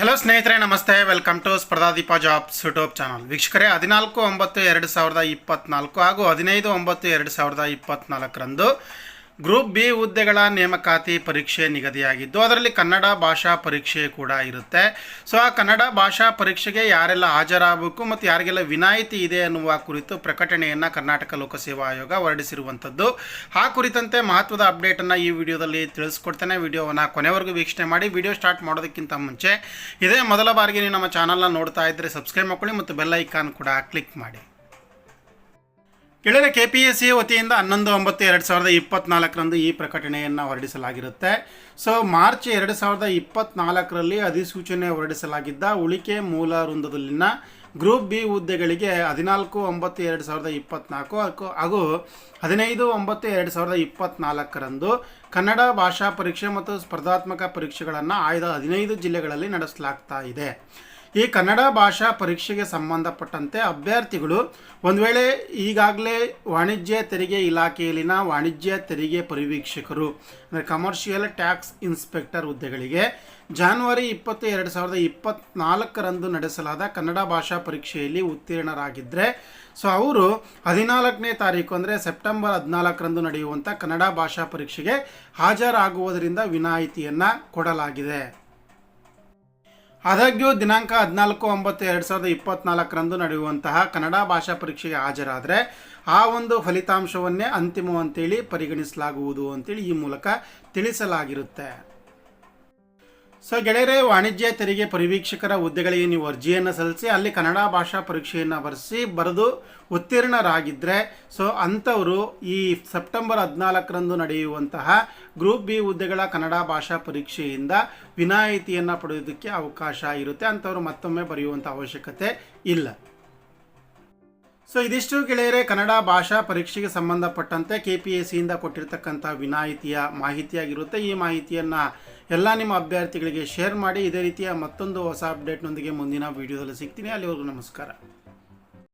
Hello ಸ್ನೇಹಿತರೆ, ನಮಸ್ತೆ. Welcome to Spardhadeepa jobs YouTube channel ವೀಕ್ಷಕರೇ, ಹದಿನಾಲ್ಕು ಒಂಬತ್ತು ಎರಡು ಸಾವಿರದ ಇಪ್ಪತ್ನಾಲ್ಕು ಹಾಗೂ ಹದಿನೈದು ಒಂಬತ್ತು ಎರಡು ಸಾವಿರದ ಇಪ್ಪತ್ನಾಲ್ಕರಂದು ಗ್ರೂಪ್ ಬಿ ಹುದ್ದೆಗಳ ನೇಮಕಾತಿ ಪರೀಕ್ಷೆ ನಿಗದಿಯಾಗಿದ್ದು, ಅದರಲ್ಲಿ ಕನ್ನಡ ಭಾಷಾ ಪರೀಕ್ಷೆ ಕೂಡ ಇರುತ್ತೆ. ಸೊ, ಆ ಕನ್ನಡ ಭಾಷಾ ಪರೀಕ್ಷೆಗೆ ಯಾರೆಲ್ಲ ಹಾಜರಾಗಬೇಕು ಮತ್ತು ಯಾರಿಗೆಲ್ಲ ವಿನಾಯಿತಿ ಇದೆ ಅನ್ನುವ ಕುರಿತು ಪ್ರಕಟಣೆಯನ್ನು ಕರ್ನಾಟಕ ಲೋಕಸೇವಾ ಆಯೋಗ ಹೊರಡಿಸಿರುವಂಥದ್ದು ಆ ಕುರಿತಂತೆ ಮಹತ್ವದ ಅಪ್ಡೇಟನ್ನು ಈ ವಿಡಿಯೋದಲ್ಲಿ ತಿಳಿಸ್ಕೊಡ್ತೇನೆ. ವಿಡಿಯೋವನ್ನು ಕೊನೆವರೆಗೂ ವೀಕ್ಷಣೆ ಮಾಡಿ. ವಿಡಿಯೋ ಸ್ಟಾರ್ಟ್ ಮಾಡೋದಕ್ಕಿಂತ ಮುಂಚೆ ಇದೇ ಮೊದಲ ಬಾರಿಗೆ ನೀವು ನಮ್ಮ ಚಾನಲ್ನ ನೋಡ್ತಾ ಇದ್ದರೆ ಸಬ್ಸ್ಕ್ರೈಬ್ ಮಾಡ್ಕೊಳ್ಳಿ ಮತ್ತು ಬೆಲ್ ಐಕಾನ್ ಕೂಡ ಕ್ಲಿಕ್ ಮಾಡಿ. ಗೆಳೆಯರೆ ಕೆ ಪಿ ಎಸ್ ಸಿ ವತಿಯಿಂದ ಹನ್ನೊಂದು, ಒಂಬತ್ತು, ಎರಡು ಸಾವಿರದ ಇಪ್ಪತ್ನಾಲ್ಕರಂದು ಈ ಪ್ರಕಟಣೆಯನ್ನು ಹೊರಡಿಸಲಾಗಿರುತ್ತೆ. ಸೊ ಮಾರ್ಚ್ ಎರಡು ಸಾವಿರದ ಇಪ್ಪತ್ನಾಲ್ಕರಲ್ಲಿ ಅಧಿಸೂಚನೆ ಹೊರಡಿಸಲಾಗಿದ್ದ ಉಳಿಕೆ ಮೂಲ ವೃಂದದಲ್ಲಿನ ಗ್ರೂಪ್ ಬಿ ಹುದ್ದೆಗಳಿಗೆ ಹದಿನಾಲ್ಕು, ಒಂಬತ್ತು, ಎರಡು ಸಾವಿರದ ಇಪ್ಪತ್ನಾಲ್ಕು ಹಾಗೂ ಹದಿನೈದು, ಒಂಬತ್ತು, ಎರಡು ಸಾವಿರದ ಇಪ್ಪತ್ನಾಲ್ಕರಂದು ಕನ್ನಡ ಭಾಷಾ ಪರೀಕ್ಷೆ ಮತ್ತು ಸ್ಪರ್ಧಾತ್ಮಕ ಪರೀಕ್ಷೆಗಳನ್ನು ಆಯ್ದ ಹದಿನೈದು ಜಿಲ್ಲೆಗಳಲ್ಲಿ ನಡೆಸಲಾಗ್ತಾ ಇದೆ. ಈ ಕನ್ನಡ ಭಾಷಾ ಪರೀಕ್ಷೆಗೆ ಸಂಬಂಧಪಟ್ಟಂತೆ ಅಭ್ಯರ್ಥಿಗಳು ಒಂದು ವೇಳೆ ಈಗಾಗಲೇ ವಾಣಿಜ್ಯ ತೆರಿಗೆ ಇಲಾಖೆಯಲ್ಲಿನ ವಾಣಿಜ್ಯ ತೆರಿಗೆ ಪರಿವೀಕ್ಷಕರು, ಅಂದರೆ ಕಮರ್ಷಿಯಲ್ ಟ್ಯಾಕ್ಸ್ ಇನ್ಸ್ಪೆಕ್ಟರ್ ಹುದ್ದೆಗಳಿಗೆ ಜಾನ್ವರಿ ಇಪ್ಪತ್ತು, ಎರಡು ಸಾವಿರದ ಇಪ್ಪತ್ನಾಲ್ಕರಂದು ನಡೆಸಲಾದ ಕನ್ನಡ ಭಾಷಾ ಪರೀಕ್ಷೆಯಲ್ಲಿ ಉತ್ತೀರ್ಣರಾಗಿದ್ದರೆ ಸೊ ಅವರು ಹದಿನಾಲ್ಕನೇ ತಾರೀಕು, ಅಂದರೆ ಸೆಪ್ಟೆಂಬರ್ ಹದಿನಾಲ್ಕರಂದು ನಡೆಯುವಂಥ ಕನ್ನಡ ಭಾಷಾ ಪರೀಕ್ಷೆಗೆ ಹಾಜರಾಗುವುದರಿಂದ ವಿನಾಯಿತಿಯನ್ನು ಕೊಡಲಾಗಿದೆ. ಆದಾಗ್ಯೂ ದಿನಾಂಕ ಹದಿನಾಲ್ಕು, ಒಂಬತ್ತು, ಎರಡು ಸಾವಿರದ ಇಪ್ಪತ್ನಾಲ್ಕರಂದು ನಡೆಯುವಂತಹ ಕನ್ನಡ ಭಾಷಾ ಪರೀಕ್ಷೆಗೆ ಹಾಜರಾದರೆ ಆ ಒಂದು ಫಲಿತಾಂಶವನ್ನೇ ಅಂತಿಮ ಅಂತೇಳಿ ಪರಿಗಣಿಸಲಾಗುವುದು ಅಂತೇಳಿ ಈ ಮೂಲಕ ತಿಳಿಸಲಾಗಿರುತ್ತೆ. ಸೊ ಗೆಳೆಯರೇ, ವಾಣಿಜ್ಯ, ತೆರಿಗೆ ಪರಿವೀಕ್ಷಕರ ಹುದ್ದೆಗಳಿಗೆ ನೀವು ಅರ್ಜಿಯನ್ನು ಸಲ್ಲಿಸಿ, ಅಲ್ಲಿ ಕನ್ನಡ ಭಾಷಾ ಪರೀಕ್ಷೆಯನ್ನು ಬರೆಸಿ, ಬರೆದು ಉತ್ತೀರ್ಣರಾಗಿದ್ದರೆ ಸೊ ಅಂಥವರು ಈ ಸೆಪ್ಟೆಂಬರ್ ಹದಿನಾಲ್ಕರಂದು ನಡೆಯುವಂತಹ ಗ್ರೂಪ್ ಬಿ ಹುದ್ದೆಗಳ ಕನ್ನಡ ಭಾಷಾ ಪರೀಕ್ಷೆಯಿಂದ ವಿನಾಯಿತಿಯನ್ನು ಪಡೆಯೋದಕ್ಕೆ ಅವಕಾಶ ಇರುತ್ತೆ. ಅಂಥವ್ರು ಮತ್ತೊಮ್ಮೆ ಬರೆಯುವಂಥ ಅವಶ್ಯಕತೆ ಇಲ್ಲ. ಸೊ ಇದಿಷ್ಟು ಗೆಳೆಯರೆ, ಕನ್ನಡ ಭಾಷಾ ಪರೀಕ್ಷೆಗೆ ಸಂಬಂಧಪಟ್ಟಂತೆ ಕೆ ಪಿ ಎಸ್ ಸಿಯಿಂದ ಕೊಟ್ಟಿರ್ತಕ್ಕಂಥ ವಿನಾಯಿತಿಯ ಮಾಹಿತಿಯಾಗಿರುತ್ತೆ. ಈ ಮಾಹಿತಿಯನ್ನು ಎಲ್ಲ ನಿಮ್ಮ ಅಭ್ಯರ್ಥಿಗಳಿಗೆ ಶೇರ್ ಮಾಡಿ ಇದೇ ರೀತಿಯ ಮತ್ತೊಂದು ಹೊಸ ಅಪ್ಡೇಟ್ನೊಂದಿಗೆ ಮುಂದಿನ ವೀಡಿಯೋದಲ್ಲಿ ಸಿಗ್ತೀನಿ. ಅಲ್ಲಿವರೆಗೂ ನಮಸ್ಕಾರ.